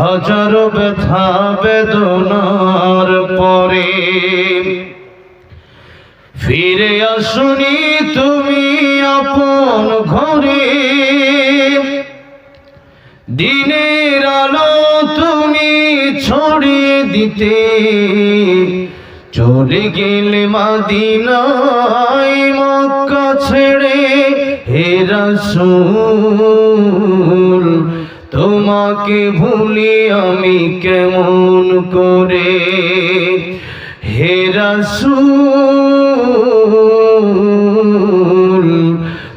হাজারো ব্যথা বেদনার পরে। ফিরে আসুনি তুমি আপন ঘরে। দিনের আলো তুমি ছড়িয়ে দিতে। চলে গেলে মাদিনায় মক্কা ছেড়ে হেরা তোমাকে ভুলি আমি কেমন করে? হে রাসূল,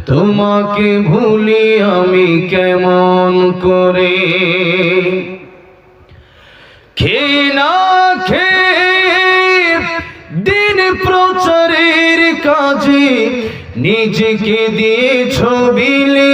তোমাকে ভুলি আমি কেমন করে? খে না খে দিন প্রচারের কাজে নিজেকে দিয়ে ছবিলে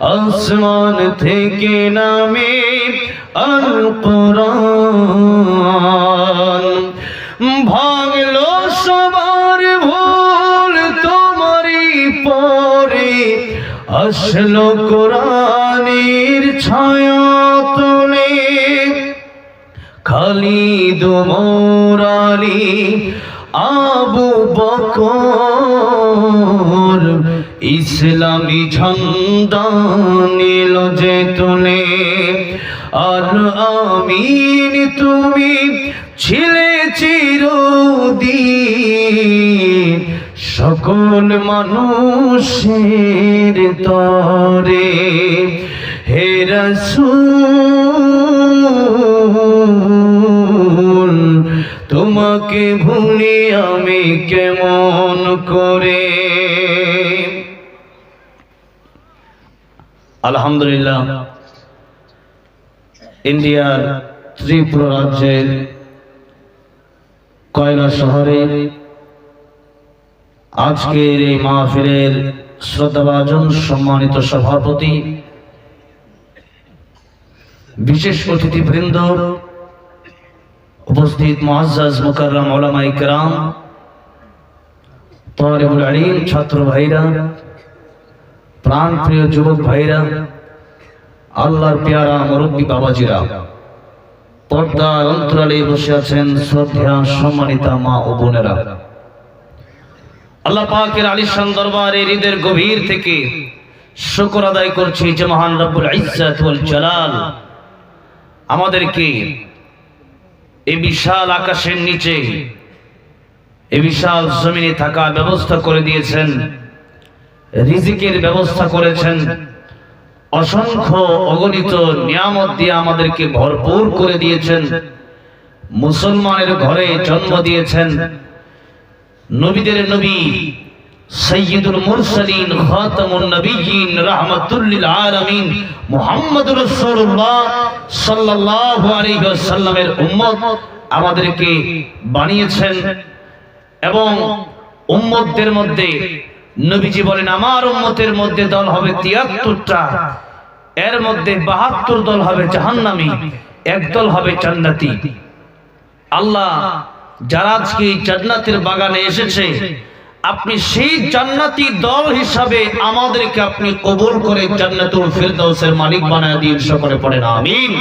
আসমান থেকে নামে আল কোরআন ভাঙলো সবার ভুল তোমারই পরে। আসলো কোরআনের ছায়া তোলে। খালিদ মোরালি আবু বকর ইসলামী ঝন্ডা নীল যে তুলে, আর আমিন তুমি ছিলে চিরদিন। সকল মানুষের তরে, হে তোমাকে ভুলি আমি কেমন করে? আলহামদুলিল্লাহ, ইন্ডিয়ার ত্রিপুরা রাজ্যের কয়লা শহরে আজকের এই মাহফিলের শ্রদ্ধাভাজন সম্মানিত সভাপতি, বিশেষ অতিথিবৃন্দ, উপস্থিত মুআজ্জাজ মুকাররম ওলামা ইকরাম তরিবুল ছাত্র ভাইরা প্রাণ প্রিয় যুবক ভাইরা, আল্লাহর পেয়ারা মুরব্বী বাবাজিরা, পর্দার অন্তরালে বসে আছেন শ্রদ্ধা সম্মানিতা মা ও বোনেরা। আল্লাহ পাকের আলিশান দরবারে হৃদের গভীর থেকে শুকর আদায় করছি যে মহান রব্বুল ইজ্জাত ওয়াল জালাল। আমাদেরকে এই বিশাল আকাশের নিচে, এই বিশাল জমিনে থাকার ব্যবস্থা করে দিয়েছেন। রিজিকের ব্যবস্থা করেছেন। অসংখ্য অগণিত নিয়ামত দিয়ে আমাদেরকে ভরপুর করে দিয়েছেন। মুসলমানের ঘরে জন্ম দিয়েছেন। নবীদের নবী সৈয়দুল মুরসালিন, খাতামুন নবিয়্যিন রাহমাতুল আলামিন, মুহাম্মদুর রাসূলুল্লাহ সাল্লাল্লাহু আলাইহি ওয়াসাল্লামের উম্মত আমাদেরকে বানিয়েছেন। এবং উম্মতদের মধ্যে নবীজি বলেন, আমার উম্মতের মধ্যে দল হবে 73টা এর মধ্যে 72 দল হবে জাহান্নামী, এক দল হবে জান্নাতি। আল্লাহ, যারা আজকে জান্নাতের বাগানে এসেছে, আপনি সেই জান্নাতি দল হিসাবে আমাদেরকে আপনি কবুল করে জান্নাতুল ফেরদাউসের মালিক বানায় দিন, সকলে পড়েন, আমিন।